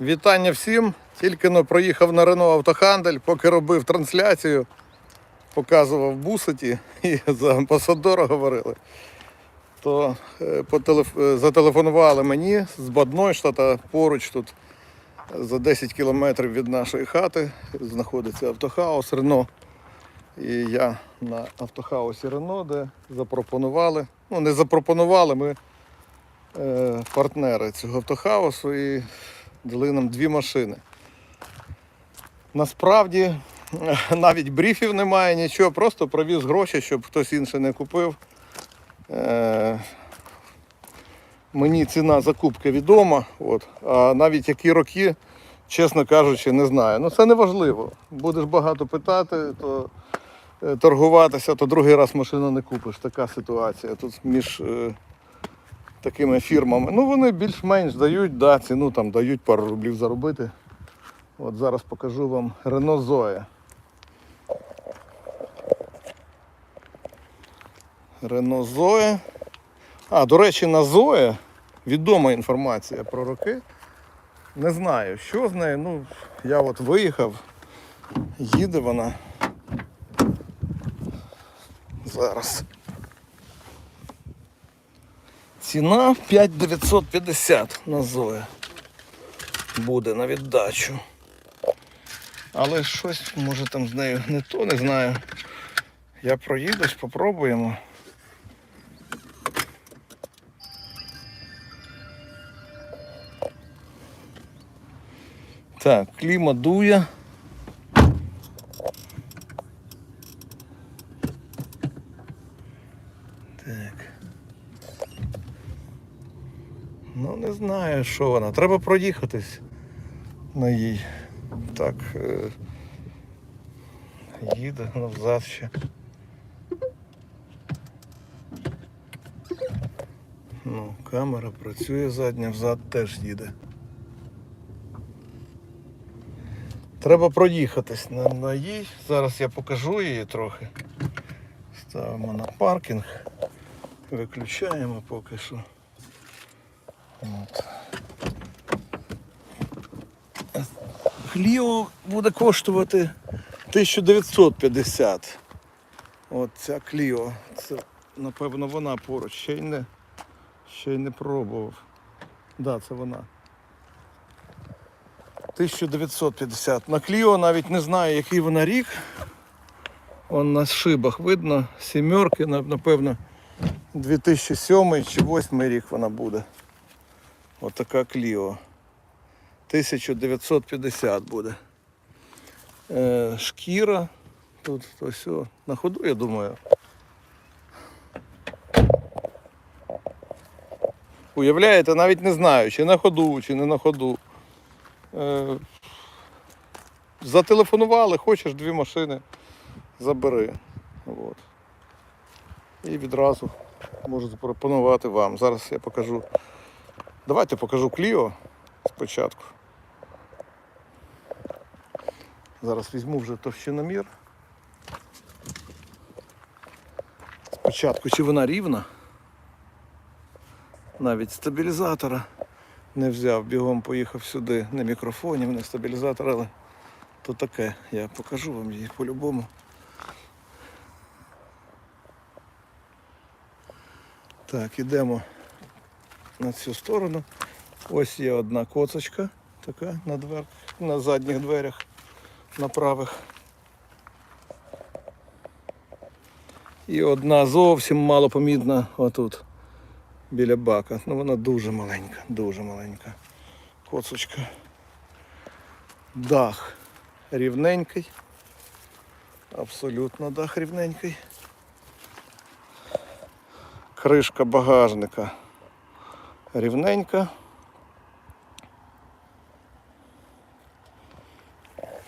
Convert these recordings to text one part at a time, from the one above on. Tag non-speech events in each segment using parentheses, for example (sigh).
Вітання всім. Тільки но проїхав на Рено Автохандель, поки робив трансляцію, показував буситі (laughs) і за амбасадора говорили. То е, по телеф- е, зателефонували мені з Баднойштата поруч тут за 10 кілометрів від нашої хати знаходиться автохаус Рено. І я на автохаусі Рено, де запропонували. Ну, не запропонували, ми е, партнери цього автохаусу і дали нам дві машини. Насправді (laughs) навіть брифів немає, нічого, просто провіз гроші, щоб хтось інший не купив. Е, мені ціна закупки відома, от, а навіть які роки, чесно кажучи, не знаю. Ну це не важливо. Будеш багато питати, то е, торгуватися, то другий раз машину не купиш. Така ситуація. Тут між е, такими фірмами. Ну вони більш-менш дають, да, ціну там дають пару рублів заробити. От зараз покажу вам Renault Zoe. Renault Zoe. А, до речі, на Zoe відома інформація про роки. Не знаю, що з нею. Ну, я от виїхав, їде вона. Зараз. Ціна 5950 на Zoe буде на віддачу. Але щось може там з нею не то, не знаю. Я проїдусь, попробуємо. Так, кліма дує. Знаю, що вона. Треба проїхатись на їй. Так. Е... Їде назад ще. Ну, камера працює задня, взад теж їде. Треба проїхатись на, на їй. Зараз я покажу її трохи. Ставимо на паркінг. Виключаємо поки що. От. Кліо буде коштувати 1950. От ця Кліо. Це, напевно, вона поруч. Ще й не, ще й не пробував. Да, це вона. 1950. На Кліо навіть не знаю, який вона рік. Вон на шибах видно, сімерки, напевно, 2007 чи 2008 рік вона буде. Отака Кліо. 1950 буде. Е, шкіра. Тут о, на ходу, я думаю. Уявляєте, навіть не знаю, чи на ходу, чи не на ходу. Е, зателефонували, хочеш дві машини, забери. От. І відразу можу запропонувати вам. Зараз я покажу. Давайте покажу Кліо спочатку. Зараз візьму вже товщиномір. Спочатку, чи вона рівна. Навіть стабілізатора не взяв, бігом поїхав сюди. Не мікрофонів, не стабілізатор, але то таке. Я покажу вам її по-любому. Так, ідемо на цю сторону. Ось є одна коцочка така на двер... на задніх дверях, на правих. І одна зовсім малопомітна отут, біля бака. Ну вона дуже маленька, дуже маленька. Коцочка. Дах рівненький. Абсолютно дах рівненький. Кришка багажника рівненька.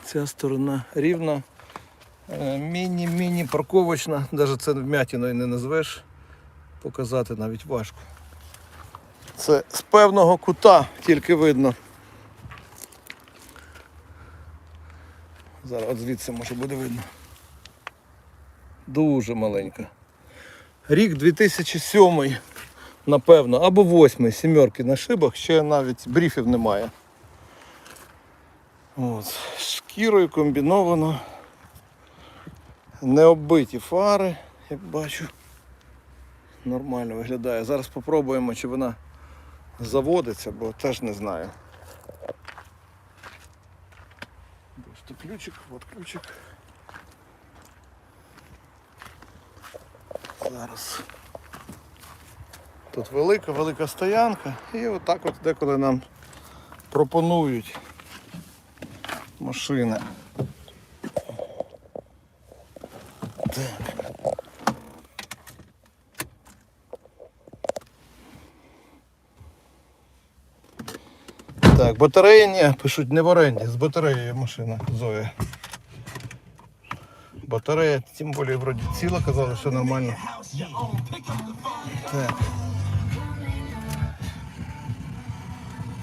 Ця сторона рівна. Е, Міні-міні парковочна, навіть це вмятіною не назвеш. Показати навіть важко. Це з певного кута тільки видно. Зараз звідси може буде видно. Дуже маленька. Рік 2007, напевно, або 8, сімерки на шибах, ще навіть брифів немає. От, шкірою комбіновано. Не оббиті фари, як бачу. Нормально виглядає. Зараз спробуємо, чи вона заводиться, бо теж не знаю. Ось ключик, от ключик. Зараз. Тут велика, велика стоянка і отак от деколи нам пропонують машини. Так. Так, батареї ні, пишуть не в оренді, з батареєю машина Зоя. Батарея, тим більше вроді ціла, казали, що нормально. Так.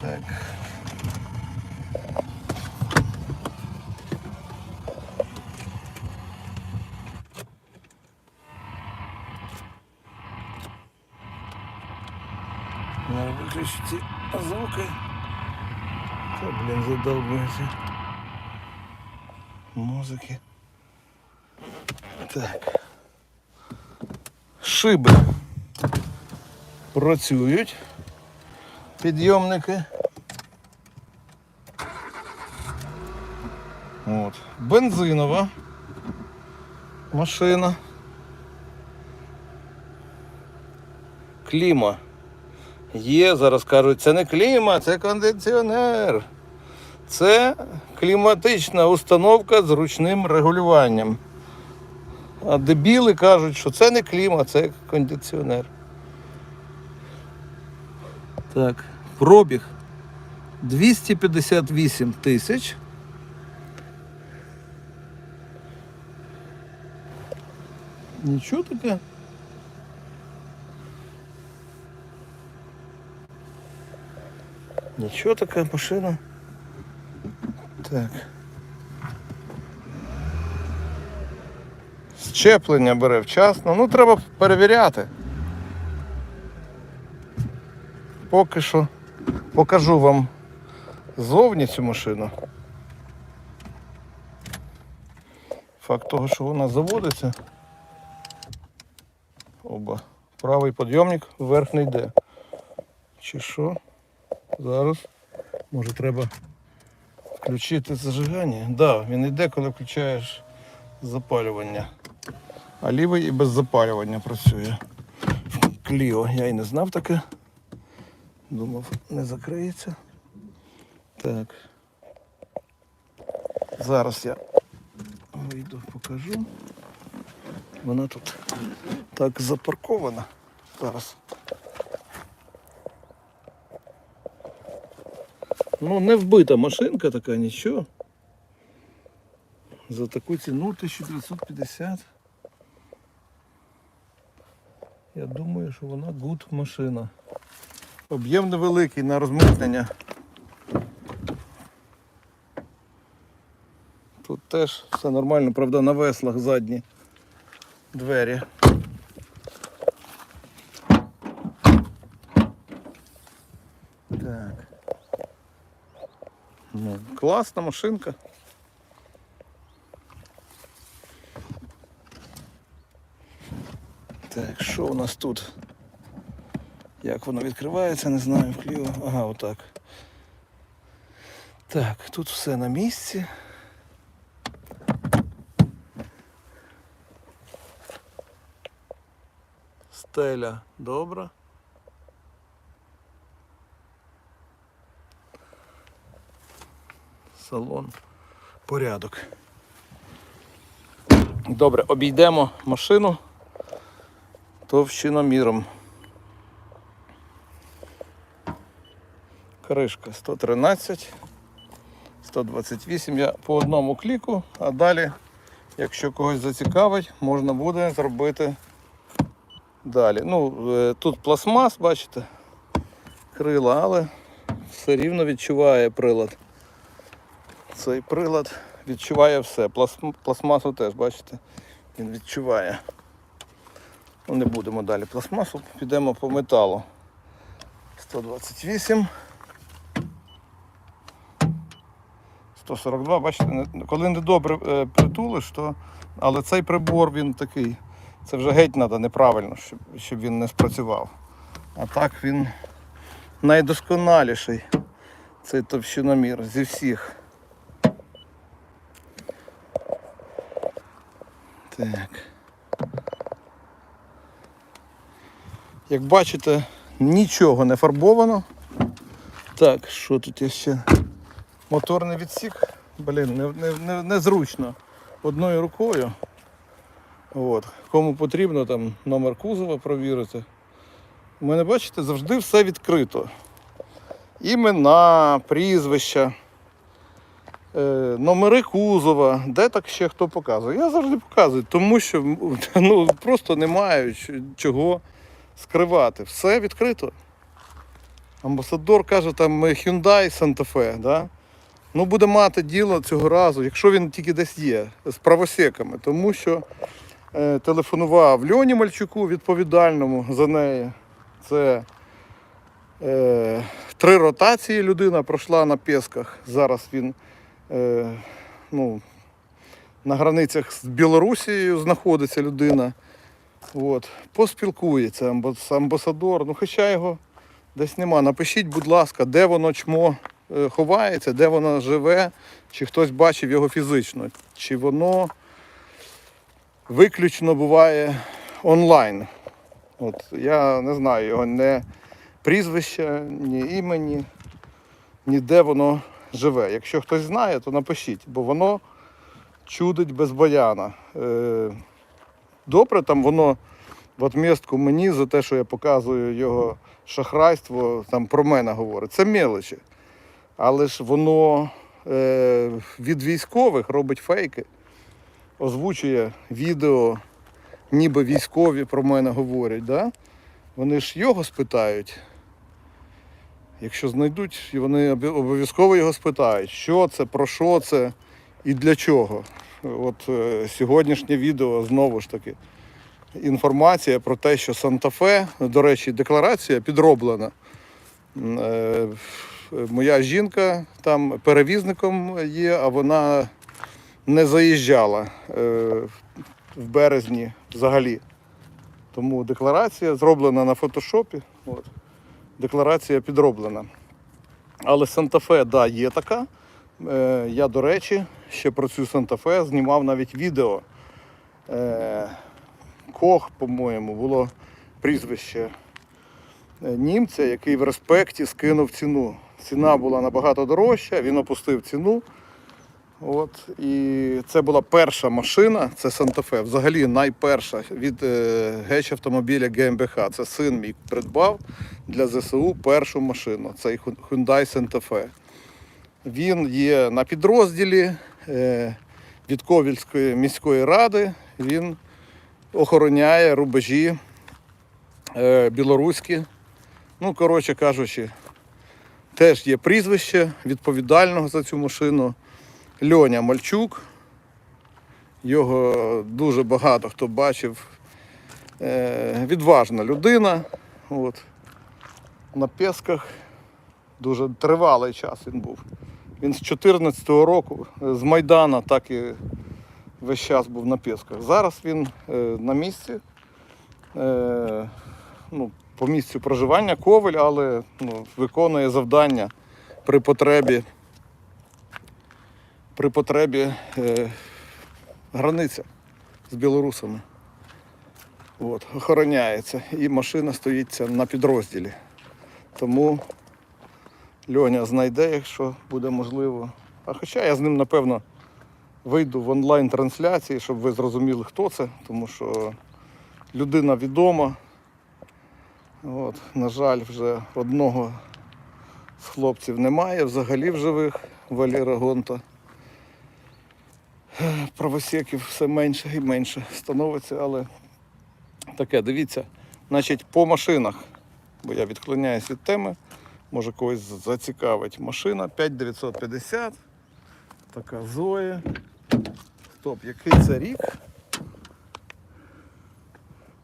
Так. Надо выключить ці звуки. Та, блін, задовбується. Музики. Так. Шиби працюють. Підйомники. От. Бензинова машина. Кліма. Є, зараз кажуть, це не кліма, це кондиціонер. Це кліматична установка з ручним регулюванням. А дебіли кажуть, що це не кліма, це кондиціонер. Так, пробіг 258 тисяч. Нічого таке. Нічого така машина. Так. Щеплення бере вчасно. Ну, треба перевіряти. Поки що покажу вам зовні цю машину. Факт того, що вона заводиться. Оба. Правий підйомник вверх не йде. Чи що? Зараз. Може треба включити зажигання? Так, да, він йде, коли включаєш запалювання. А лівий і без запалювання працює. Кліо. Я і не знав таке. Думав, не закриється. Так. Зараз я вийду, покажу. Вона тут так запаркована. Зараз. Ну, не вбита машинка така, нічого. За таку ціну 1950. Я думаю, що вона гуд машина. Об'єм невеликий на розмитнення. Тут теж все нормально, правда, на веслах задні двері. Так. Ну, класна машинка. Так, що у нас тут? Як воно відкривається, не знаю, вкліво. Ага, отак. Так, тут все на місці. Стеля добра. Салон. Порядок. Добре, обійдемо машину товщиноміром. Кришка 113, 128. Я по одному кліку, а далі, якщо когось зацікавить, можна буде зробити далі. Ну, е, тут пластмас, бачите, крила, але все рівно відчуває прилад. Цей прилад відчуває все. Пластм- Пластмасу теж, бачите, він відчуває. Ну, не будемо далі пластмасу, підемо по металу. 128. 142, бачите, коли не добре е, притулиш, то. Але цей прибор він такий. Це вже геть треба неправильно, щоб, щоб він не спрацював. А так він найдосконаліший. Цей товщиномір зі всіх. Так. Як бачите, нічого не фарбовано. Так, що тут є ще? Моторний відсік. Блін, не, не, не, незручно одною рукою. От. Кому потрібно там номер кузова провірити. У мене, бачите, завжди все відкрито. Імена, прізвища, е, номери кузова, де так ще хто показує. Я завжди показую, тому що (laughs) ну, просто немає чого скривати. Все відкрито. Амбасадор каже, там е, Hyundai Santa Fe, да? Ну буде мати діло цього разу, якщо він тільки десь є, з правосеками, тому що е, телефонував Льоні Мальчуку, відповідальному за неї. Це е, три ротації людина пройшла на Песках. Зараз він е, ну, на границях з Білорусією знаходиться людина. От. Поспілкується амбас- амбасадор. Ну, хоча його десь нема. Напишіть, будь ласка, де воно чмо ховається, де воно живе, чи хтось бачив його фізично, чи воно виключно буває онлайн. От, я не знаю його не прізвища, ні імені, ні де воно живе. Якщо хтось знає, то напишіть, бо воно чудить без баяна. Е, добре, там воно в отмістку мені за те, що я показую його шахрайство, там про мене говорить. Це мелочі. Але ж воно е, від військових робить фейки, озвучує відео, ніби військові про мене говорять. Да? Вони ж його спитають. Якщо знайдуть, вони обов'язково його спитають, що це, про що це і для чого. От е, сьогоднішнє відео знову ж таки інформація про те, що Санта-Фе, до речі, декларація підроблена. Е, Моя жінка там перевізником є, а вона не заїжджала е, в березні взагалі. Тому декларація зроблена на фотошопі. От. Декларація підроблена. Але Санта-Фе, да, є така. Е, я, до речі, ще про цю Санта-Фе знімав навіть відео. Е, Кох, по-моєму, було прізвище е, німця, який в респекті скинув ціну. Ціна була набагато дорожча, він опустив ціну. От, і це була перша машина, це Санта-Фе, взагалі найперша від е, геч автомобіля GmbH. Це син мій придбав для ЗСУ першу машину. Цей Hyundai Santa Fe. Він є на підрозділі е, від Ковільської міської ради. Він охороняє рубежі е, білоруські. Ну, коротше кажучи, теж є прізвище відповідального за цю машину. Льоня Мальчук. Його дуже багато хто бачив. Е, відважна людина. От. На Песках дуже тривалий час він був. Він з 2014 року, е, з Майдана, так і весь час був на Песках. Зараз він е, на місці. Ну, по місцю проживання Ковель, але ну, виконує завдання при потребі при потребі е, границя з білорусами. От, охороняється. І машина стоїть на підрозділі. Тому Льоня знайде, якщо буде можливо. А хоча я з ним, напевно, вийду в онлайн-трансляції, щоб ви зрозуміли, хто це, тому що людина відома. От, на жаль, вже одного з хлопців немає взагалі в живих Валера Гонта правосеків все менше і менше становиться, але таке, дивіться, значить, по машинах, бо я відклоняюсь від теми, може когось зацікавить. Машина 5950, така Зоя. Стоп, який це рік?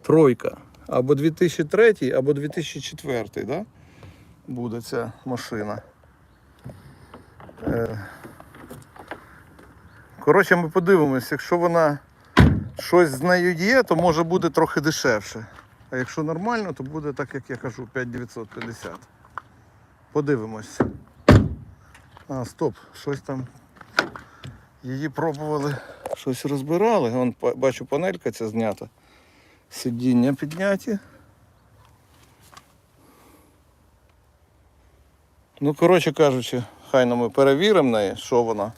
Тройка. Або 2003, або 2004, да? буде ця машина. Е, Коротше, ми подивимось, якщо вона щось з нею є, то може буде трохи дешевше. А якщо нормально, то буде так, як я кажу, 5950. Подивимось. А, стоп, щось там. Її пробували, щось розбирали. Вон, бачу, панелька ця знята. Сидіння підняті. Ну, коротше кажучи, хай ну, ми перевіримо неї, що вона,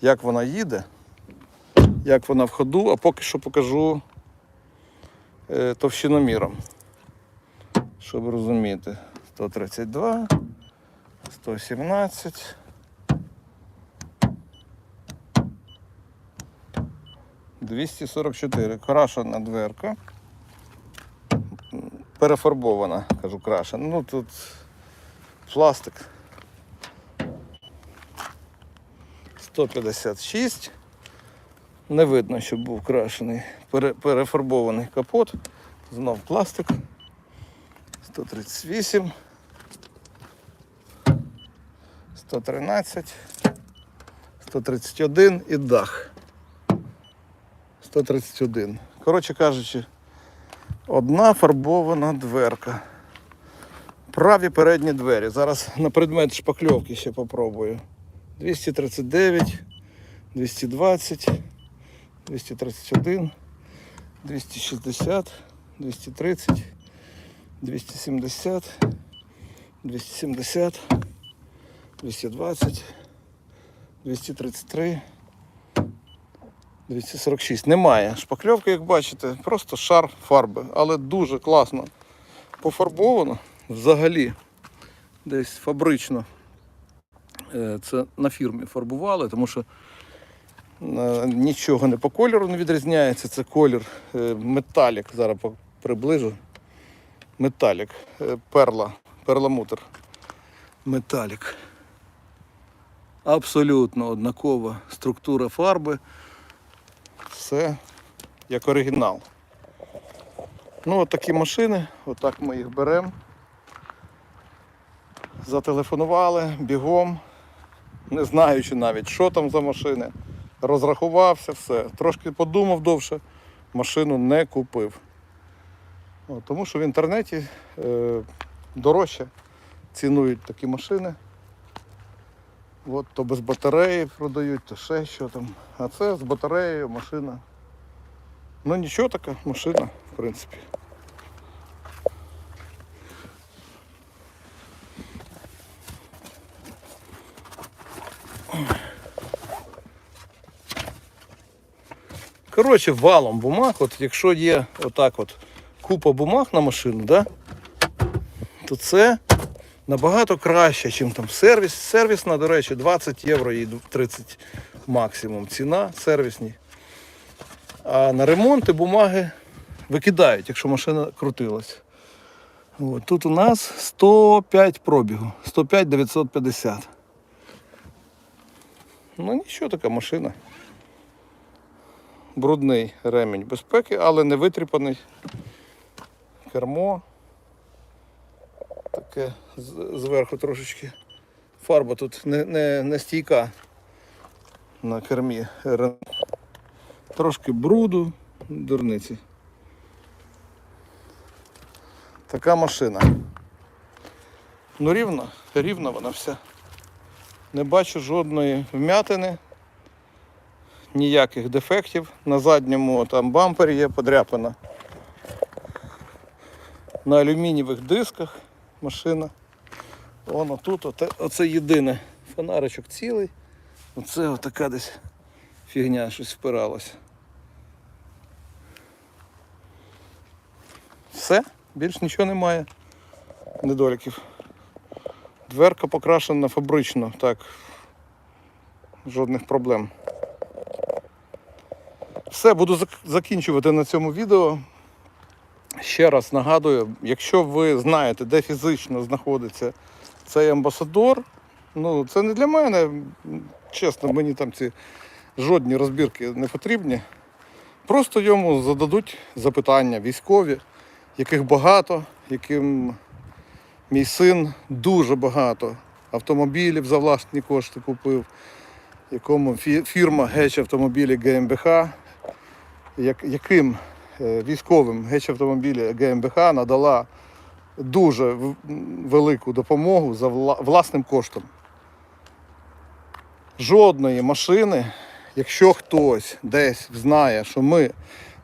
як вона їде, як вона в ходу, а поки що покажу е, товщиноміром. Щоб розуміти. 132, 117. Двісті сорок чотири. Крашена дверка. Перефарбована, кажу, крашена. Ну тут пластик. 156. Не видно, щоб був крашений. Пере- перефарбований капот. Знов пластик. 138. 113. 131 і дах. 131. Коротше кажучи, одна фарбована дверка. Праві передні двері. Зараз на предмет шпакльовки ще попробую. 239, 220, 231, 260, 230, 270, 270, 220, 233, 246. Немає шпакльовки, як бачите, просто шар фарби, але дуже класно пофарбовано взагалі десь фабрично. Е, Це на фірмі фарбували, тому що е, нічого не по кольору не відрізняється. Це колір е, металік. Зараз приближу. Металік. Перла. Перламутр. Металік. Абсолютно однакова структура фарби. Все як оригінал. Ну, от такі машини, отак ми їх беремо. Зателефонували бігом, не знаючи навіть, що там за машини. Розрахувався, все. Трошки подумав довше, машину не купив. Тому що в інтернеті е, дорожче цінують такі машини. От, то без батареї продають, то ще що там. А це з батареєю машина. Ну нічого така машина, в принципі. Коротше, валом бумаг, от якщо є отак от купа бумаг на машину, да, то це набагато краще, ніж там сервіс. Сервісна, до речі, 20 євро і 30 максимум ціна сервісні. А на ремонти бумаги викидають, якщо машина крутилась. От, тут у нас 105 пробігу, 105 950. Ну нічого така машина. Брудний ремінь безпеки, але не витріпаний. Кермо. Таке зверху трошечки. Фарба тут не, не, не стійка на кермі. Трошки бруду, дурниці. Така машина. Ну рівна, рівна вона вся. Не бачу жодної вмятини, ніяких дефектів. На задньому там бампері є подряпана. На алюмінієвих дисках машина. Воно тут, оте, оце єдине. Фонаричок цілий. Оце отака десь фігня щось впиралося. Все, більш нічого немає. Недоліків. Дверка покрашена фабрично, так. Жодних проблем. Все, буду закінчувати на цьому відео. Ще раз нагадую, якщо ви знаєте, де фізично знаходиться цей амбасадор, ну це не для мене. Чесно, мені там ці жодні розбірки не потрібні. Просто йому зададуть запитання військові, яких багато, яким мій син дуже багато автомобілів за власні кошти купив. якому фі- фірма Геч автомобілі ГМБХ, яким військовим Геч автомобілі ГМБХ надала дуже велику допомогу за власним коштом. Жодної машини, якщо хтось десь знає, що ми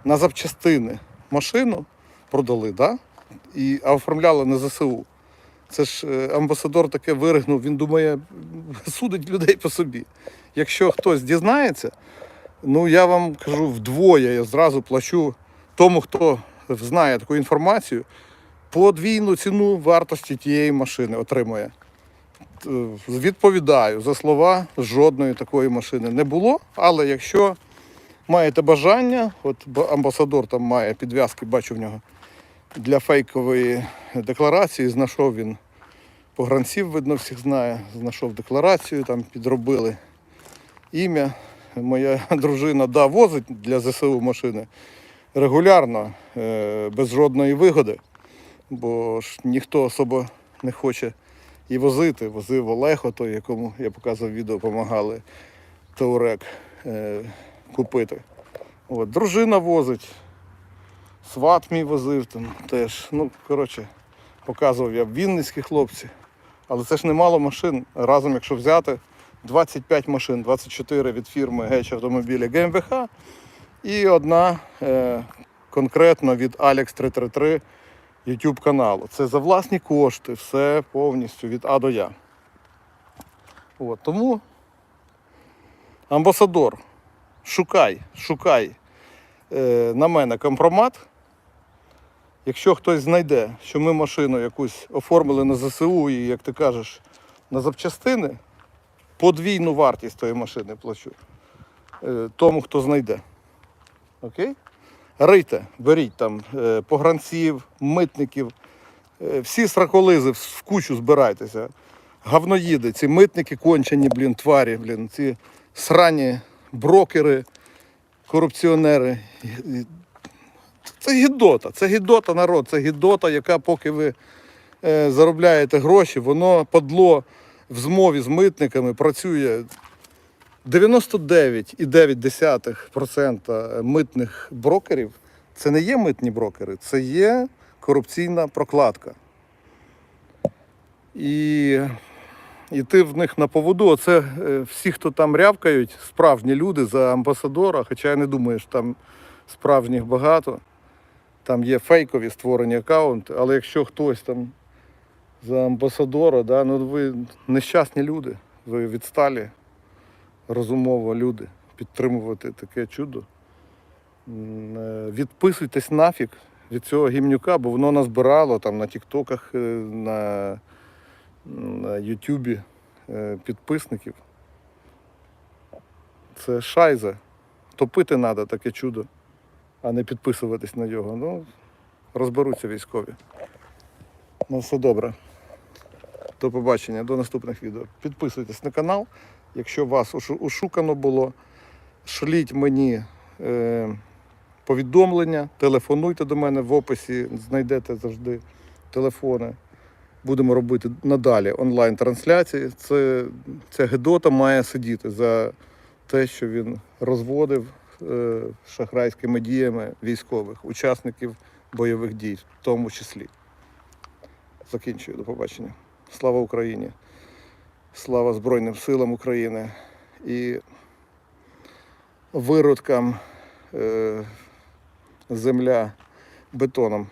на запчастини машину продали, да? і, оформляли на ЗСУ. Це ж е, амбасадор таке виригнув, він думає, (laughs) судить людей по собі. Якщо хтось дізнається, ну я вам кажу вдвоє, я зразу плачу тому, хто знає таку інформацію, подвійну ціну вартості тієї машини отримує. Відповідаю за слова, жодної такої машини не було. Але якщо маєте бажання, от амбасадор там має підв'язки, бачу в нього для фейкової декларації, знайшов він погранців, видно, всіх знає, знайшов декларацію, там підробили ім'я. Моя (laughs) дружина да, возить для ЗСУ машини регулярно, е, без жодної вигоди, бо ж ніхто особо не хоче і возити. Возив Олег, той, якому я показував відео, допомагали Таурек е, купити. От, дружина возить, сват мій возив там теж. Ну, коротше, показував я вінницькі хлопці. Але це ж немало машин. Разом, якщо взяти, 25 машин, 24 від фірми Геч автомобілі ГМВХ і одна е, конкретно від Alex 333 YouTube каналу. Це за власні кошти, все повністю від А до Я. От, тому амбасадор, шукай, шукай е, на мене компромат. Якщо хтось знайде, що ми машину якусь оформили на ЗСУ і, як ти кажеш, на запчастини, подвійну вартість тої машини плачу е, тому, хто знайде. Окей? Рийте, беріть там е, погранців, митників, е, всі сраколизи в- кучу збирайтеся. Говноїди, ці митники кончені, блін, тварі, блін, ці срані брокери, корупціонери. Це гідота, це гідота народ, це гідота, яка поки ви е, заробляєте гроші, воно падло в змові з митниками працює 99,9% митних брокерів це не є митні брокери, це є корупційна прокладка. І, і ти в них на поводу. Оце е, всі, хто там рявкають, справжні люди за амбасадора, хоча я не думаю, що там справжніх багато. Там є фейкові створені аккаунти, але якщо хтось там за амбасадора, да, ну ви нещасні люди, ви відсталі розумово люди підтримувати таке чудо. Е, Відписуйтесь нафіг від цього гімнюка, бо воно назбирало там на Тіктоках, е, на, Ютубі е, підписників. Це шайза. Топити треба таке чудо, а не підписуватись на нього. Ну, розберуться військові. Ну, все добре. До побачення, до наступних відео. Підписуйтесь на канал. Якщо вас ушукано було, шліть мені е, повідомлення, телефонуйте до мене в описі, знайдете завжди телефони. Будемо робити надалі онлайн-трансляції. Це, ця Гедота має сидіти за те, що він розводив е, шахрайськими діями військових, учасників бойових дій, в тому числі. Закінчую, до побачення. Слава Україні! Слава Збройним силам України і виродкам е, земля бетоном.